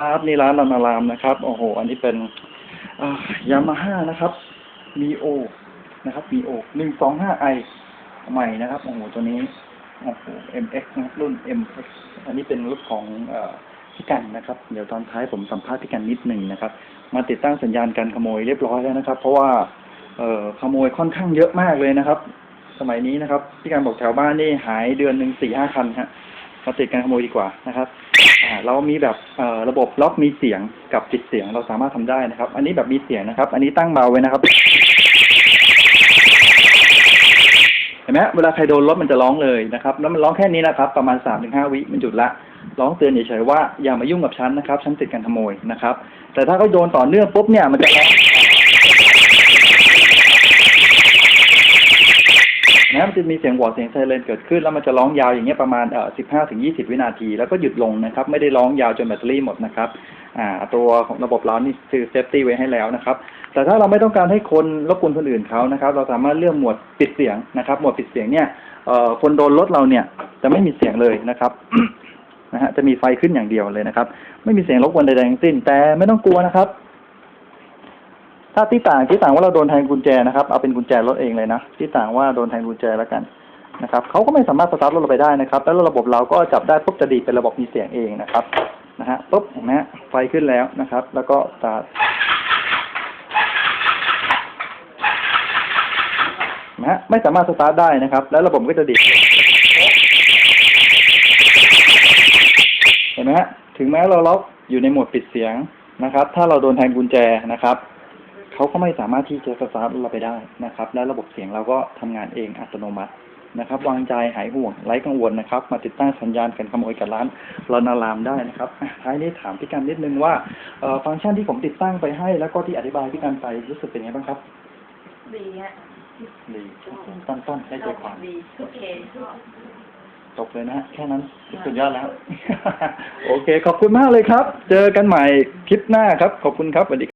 ครับนี่ร้านลานารามนะครับ โอ้โห อันนี้เป็นยามาฮ่านะครับ มีโอ นะครับ มีโอหนึ่งสองห้าไอใหม่นะครับ โอ้โห ตัวนี้ โอ้โห MX นะครับรุ่น MX อันนี้เป็นรุ่นของอพี่กันนะครับ เดี๋ยวตอนท้ายผมสัมภาษณ์พี่กันนิดหนึ่งนะครับ มาติดตั้งสัญญาณการขโมยเรียบร้อยแล้วนะครับ เพราะว่า เอขโมยค่อนข้างเยอะมากเลยนะครับ สมัยนี้นะครับ พี่การบอกแถวบ้านนี่หายเดือนหนึ่งสี่ห้าคันฮะ มาติดการขโมยดีกว่านะครับ เรามีแบบระบบล็อกมีเสียงกับปิดเสียงเราสามารถทำได้นะครับ อันนี้แบบมีเสียงนะครับ อันนี้ตั้งเบาไว้นะครับเห็นไหมเวลาใครโดนรถมันจะร้องเลยนะครับ แล้วมันร้องแค่นี้นะครับ ประมาณสามถึงห้าวิมันหยุดละร้องเตือนเฉยๆว่าอย่ามายุ่งกับฉันนะครับฉันติดการขโมยนะครับ แต่ถ้าเขาโดนต่อเนื่องปุ๊บเนี่ยมันจะร้อง นะมันจะมีเสียงหวอเสียงไซเรนเกิดขึ้น แล้วมันจะร้องยาวอย่างเงี้ยประมาณเอ่อสิบห้าถึงยี่สิบวินาที แล้วก็หยุดลงนะครับ ไม่ได้ร้องยาวจนแบตเตอรี่หมดนะครับอ่าตัวของระบบเรานี่คือเซฟตี้ไว้ให้แล้วนะครับ แต่ถ้าเราไม่ต้องการให้คนรบกวนคนอื่นเขานะครับ เราสามารถเลือกหมวดปิดเสียงนะครับ หมวดปิดเสียงเนี่ยเอ่อคนโดนรถเราเนี่ยจะไม่มีเสียงเลยนะครับนะฮะจะมีไฟขึ้นอย่างเดียวเลยนะครับ ไม่มีเสียงรบกวนใดๆทั้งสิ้น แต่ไม่ต้องกลัวนะครับ ถ้าที่ต่างที่ต่างว่าเราโดนแทงกุญแจนะครับเอาเป็นกุญแจรถเองเลยนะที่ต่างว่าโดนแทงกุญแจแล้วกันนะครับเขาก็ไม่สามารถสตาร์ทรถเราไปได้นะครับ แล้วระบบเราก็จับได้ปุ๊บจะดีเป็นระบบมีเสียงเองนะครับนะฮะปุ๊บเห็นไหมฮะไฟขึ้นแล้วนะครับ แล้วก็สตาร์ทนะฮะไม่สามารถสตาร์ทได้นะครับ แล้วระบบก็จะดีเห็นไหมฮะถึงแม้เราล็อกอยู่ในโหมดปิดเสียงนะครับ ถ้าเราโดนแทงกุญแจนะครับ เขาก็ไม่สามารถที่จะสตาร์ทเราไปได้นะครับ และระบบเสียงเราก็ทำงานเองอัตโนมัตินะครับ วางใจหายห่วงไร้กังวลนะครับ มาติดตั้งสัญญาณการขโมยกับร้านรานารามได้นะครับอะท้ายนี้ถามพี่กันนิดนึงว่าเอ่อฟังก์ชันที่ผมติดตั้งไปให้ แล้วก็ที่อธิบายพี่กันไปรู้สึกเป็นไงบ้างครับดีฮะดีต้นๆได้ใจความดีโอเคจบเลยนะฮะแค่นั้นสุดยอดแล้ว โอเค ขอบคุณมากเลยครับ เจอกันใหม่คลิปหน้าครับ ขอบคุณครับสวัสดี